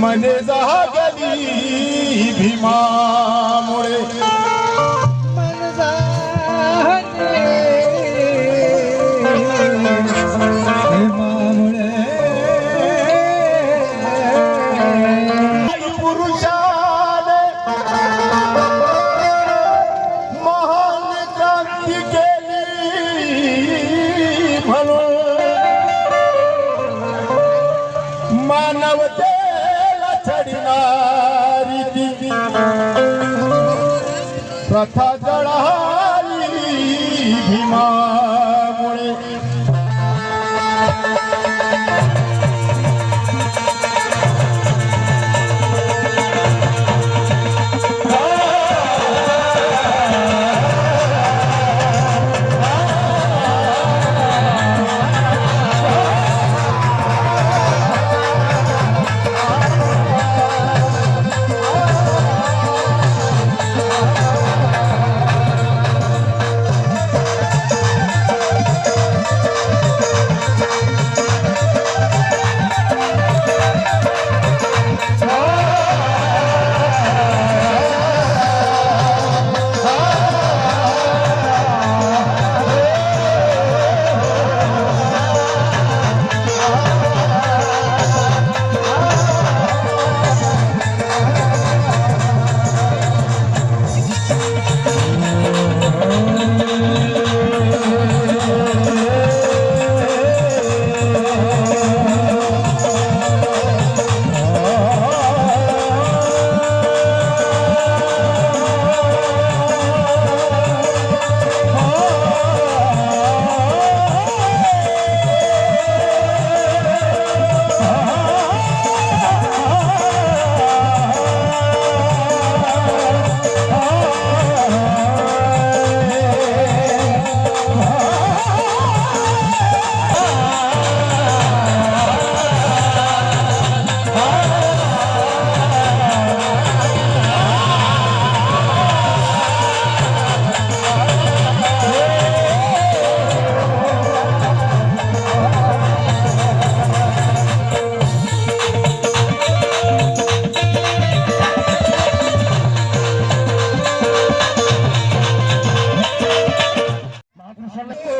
मने जागली भीमामुळे. માનવ જેલા ચડનારી દીદી પ્રથા જળાલી ભીમા Muhammad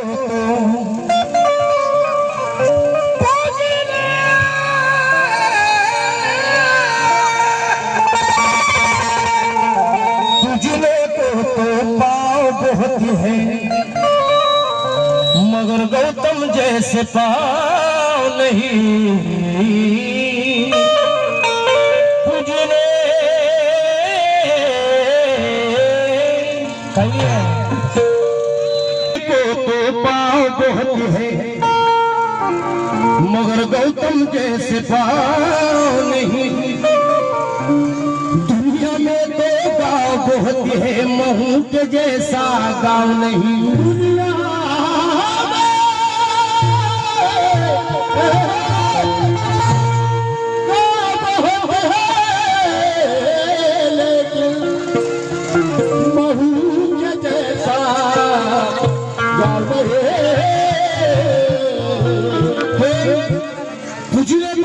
गौतम जैसे पाओ नहीं। दुनिया में तो गाँव बहुत है महू के जैसा गाँव नहीं। दुनिया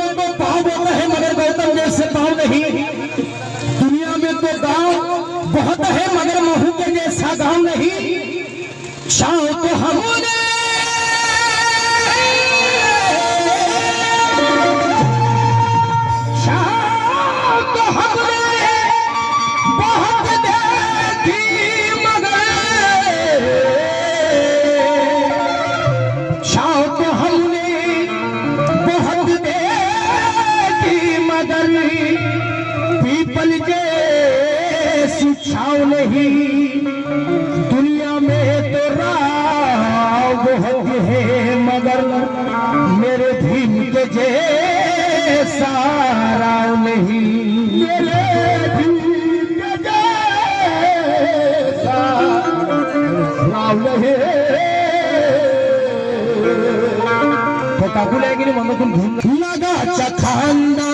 तुझने में पाव होता है, मगर गौतम जैसे पाव नहीं। दुनिया में तो गाँव बहुत है, मगर महू के जैसा गाँव नहीं। शाह तो हमने नहीं दुनिया में तो राव बहुत है मगर मेरे भीम के जैसा राव नहीं। मेरे भीम के जैसा राव नहीं। काकूला आहे की नाही मनातून घेऊन नागाच्या खानदानी।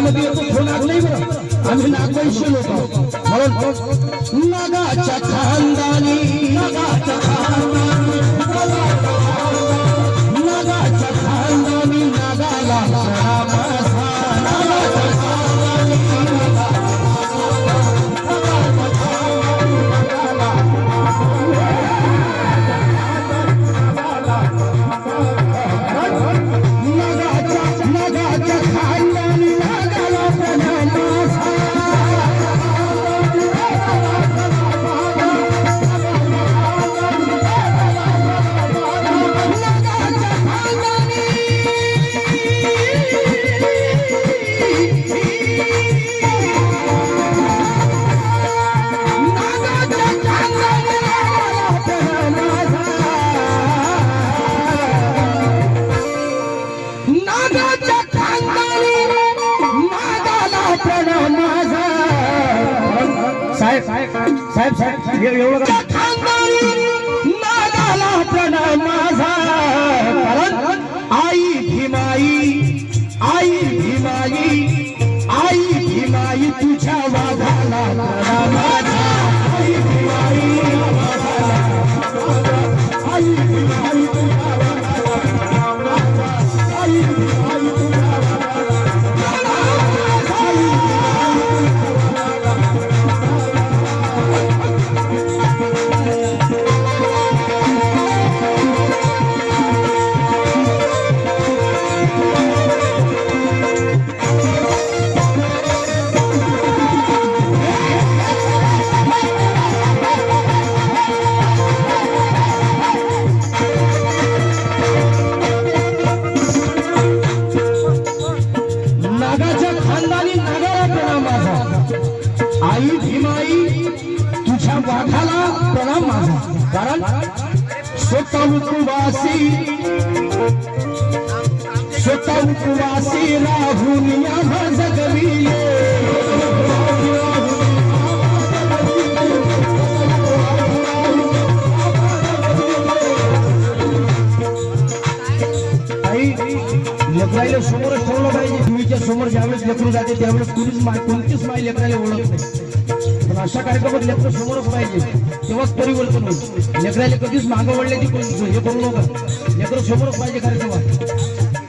लोकांच्या अंगामध्ये येतो तो नाग नाही बरं आम्ही नागवैश्य लोक आहोत. म्हणून नागाच्या खानदानी साहेब साहेब साहेब एवढं माझा आई भीमाई आई भीमाई आई भीमाई तुझ्या वाघाला कारण स्वतः उपवासी। स्वतः उपवासी राहून या जगविले आई समोरच ठेवलं पाहिजे. टीव्हीच्या समोर ज्यावेळेस लेकरू जाते त्यावेळेस कुणीच माय कोणतीच माय लेकरायला ओळख नाही. अशा कार्यक्रमात लेकर समोरच पाहिजे तेव्हाच परिवर्तन होईल लेकराला कधीच मागं वळल्याची कोण- हे करू नका. लेकर समोरच पाहिजे कार्यक्रमात.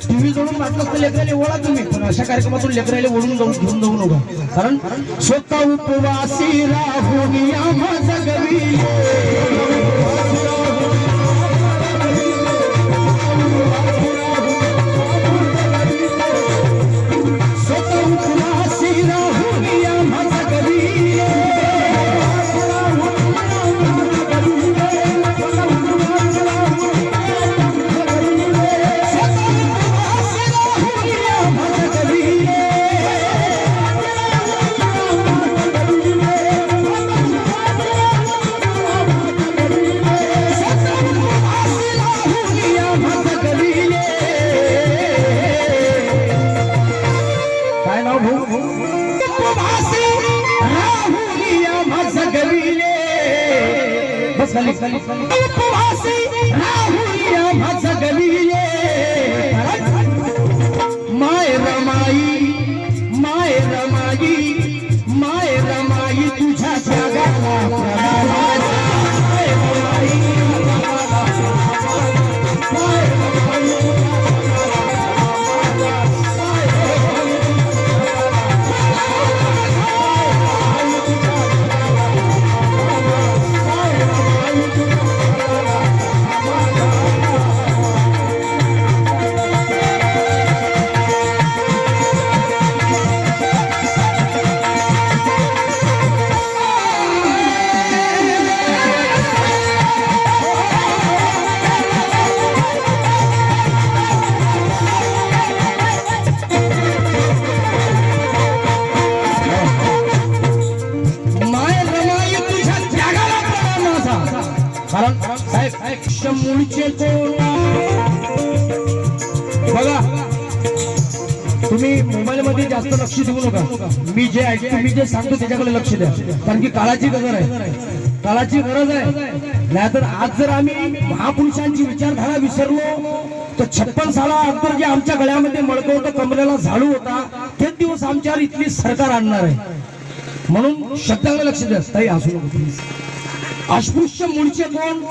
तुम्ही जोडून मागत तर लेकराला ओळा तुम्ही. पण अशा कार्यक्रमातून लेकराला ओढून जाऊन घेऊन जाऊ नका. कारण स्वतः उपवासी राहून या माझा लक्ष देऊ नका. मी जे ऐकतो मी जे सांगतो त्याच्याकडे लक्ष द्या. कारण की काळाची गरज आहे. काळाची गरज आहे. नाहीतर आज जर आम्ही महापुरुषांची विचारधारा विसरलो तर छप्पन साला अगोदर जे आमच्या गळ्यामध्ये मळकं होतं कमरेला झाडू होता तेच दिवस आमच्यावर इथली सरकार आणणार आहे. म्हणून शब्दाकडे लक्ष द्या. ताई असू नको प्लीज अस्पृश्य मूळचे कोण?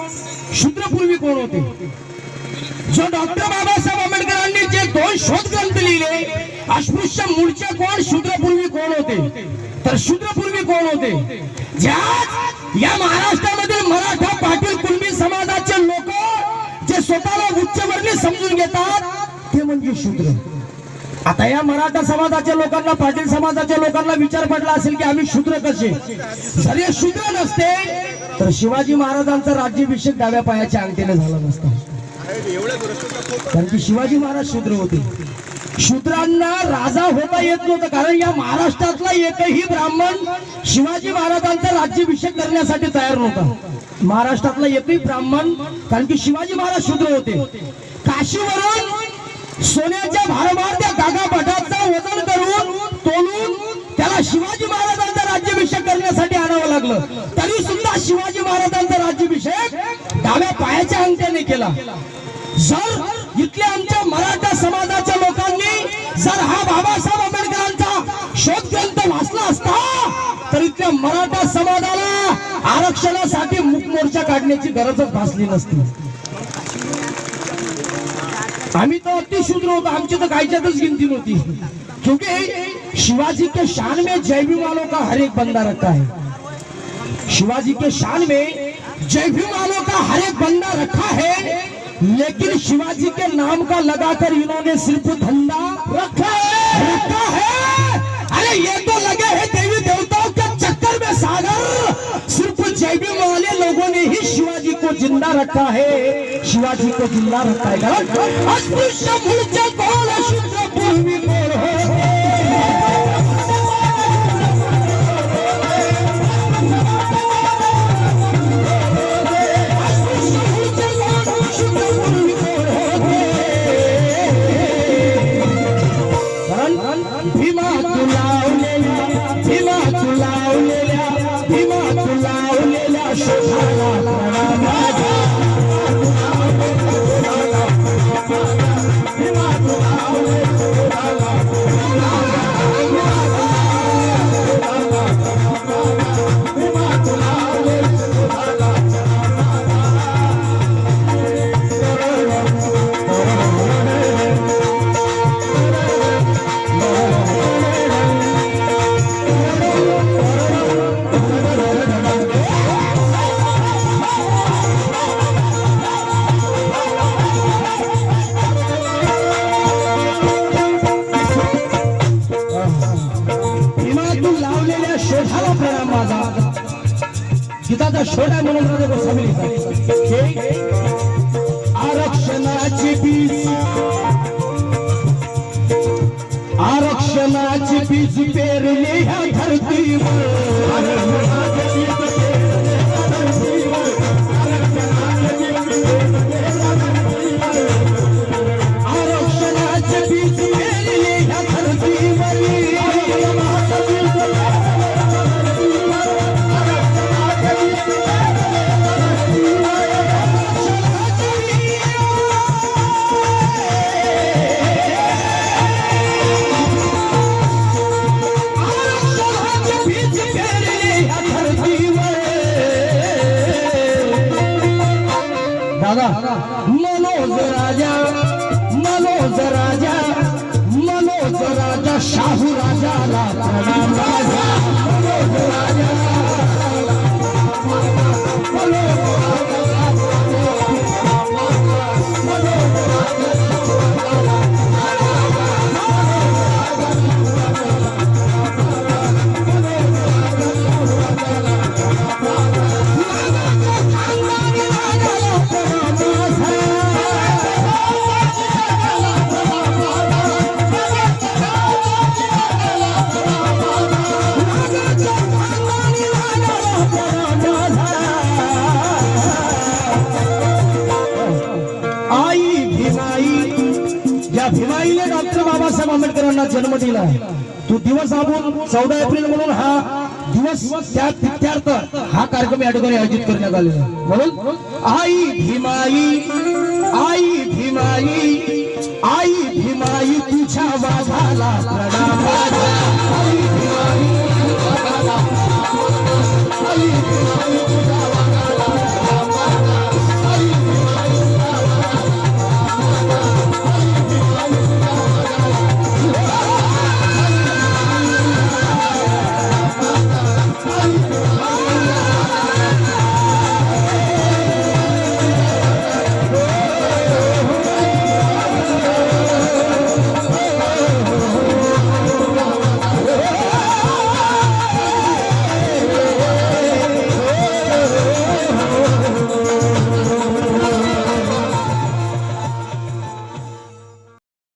शूद्रपूर्वी कोण होते? जो डॉक्टर बाबासाहेब आंबेडकर जे दोन शोध ग्रंथ लिहिले अस्पृश्य मूळचे कोण शूद्रपूर्वी कोण होते? तर शूद्रपूर्वी कोण होते? ज्या या महाराष्ट्रामधील मराठा पाटील कुणबी समाजाचे लोक जे स्वतःला उच्चवर्णी समजून घेतात ते म्हणजे शूद्र. आता या मराठा समाजाच्या लोकांना पाटील समाजाच्या लोकांना विचार पडला असेल की आम्ही शूद्र कसे? जर हे शूद्र नसते तर शिवाजी महाराजांचा राज्याभिषेक डाव्या पायाच्या अंगठीने झाला नसता. कारण की शिवाजी महाराज शूद्र होते. शूद्रांना राजा होता येत नव्हतं. कारण या महाराष्ट्रातला एकही ब्राह्मण शिवाजी महाराजांचा राज्याभिषेक करण्यासाठी तयार नव्हता. महाराष्ट्रातला एकही ब्राह्मण कारण की शिवाजी महाराज शूद्र होते. काशीवरून सोन्याच्या भारभार त्या गागा भटाचं वजन करून तोलून त्याला शिवाजी महाराज राज्याभिषेक करण्यासाठी आणावं लागलं. तरी सुद्धा शिवाजी महाराजांचा राज्याभिषेक डाव्या पायाच्या अंगठ्याने केला. जर इथल्या आमच्या मराठा समाजाच्या लोकांनी जर हा बाबासाहेब आंबेडकरांचा शोध ग्रंथ वाचला असता तर इथल्या मराठा समाजाला आरक्षणासाठी मुख मोर्चा काढण्याची गरजच भासली नसती. आम्ही तर अतिशूद्र होतो. आमची तर कायच्यातच गिनती नव्हती. क्योंकि शिवाजी के शान में जय भीम वालों का हर एक बंदा रखा है शिवाजी के शान में जय भीम वालों का हर एक बंदा रखा है लेकिन शिवाजी के नाम का लगाकर इन्होंने सिर्फ़ धंधा रखा है रखा है अरे ये तो लगे हैं देवी देवताओं के चक्कर में सागर सिर्फ़ जय भीम वाले लोगों ने ही शिवाजी को ज़िंदा रखा है शिवाजी को ज़िंदा रखा है लावलेल्या शोधाला प्रणाम माझा गीताचा शोध आहे म्हणून राजा गोस्वामी लिहितात. हे आरक्षणाची बीज आरक्षणाची बीज पेरली ह्या धरतीवर भीमाई डॉक्टर बाबासाहेब आंबेडकरांना जन्म दिला. तो दिवस आपण चौदा एप्रिल म्हणून हा दिवस त्या त्यार्थ हा कार्यक्रम या ठिकाणी आयोजित करण्यात आलेला म्हणून आई भीमाई आई भीमाई आई भीमाई तुझ्या वाघाला प्रणाम. आई भीमाई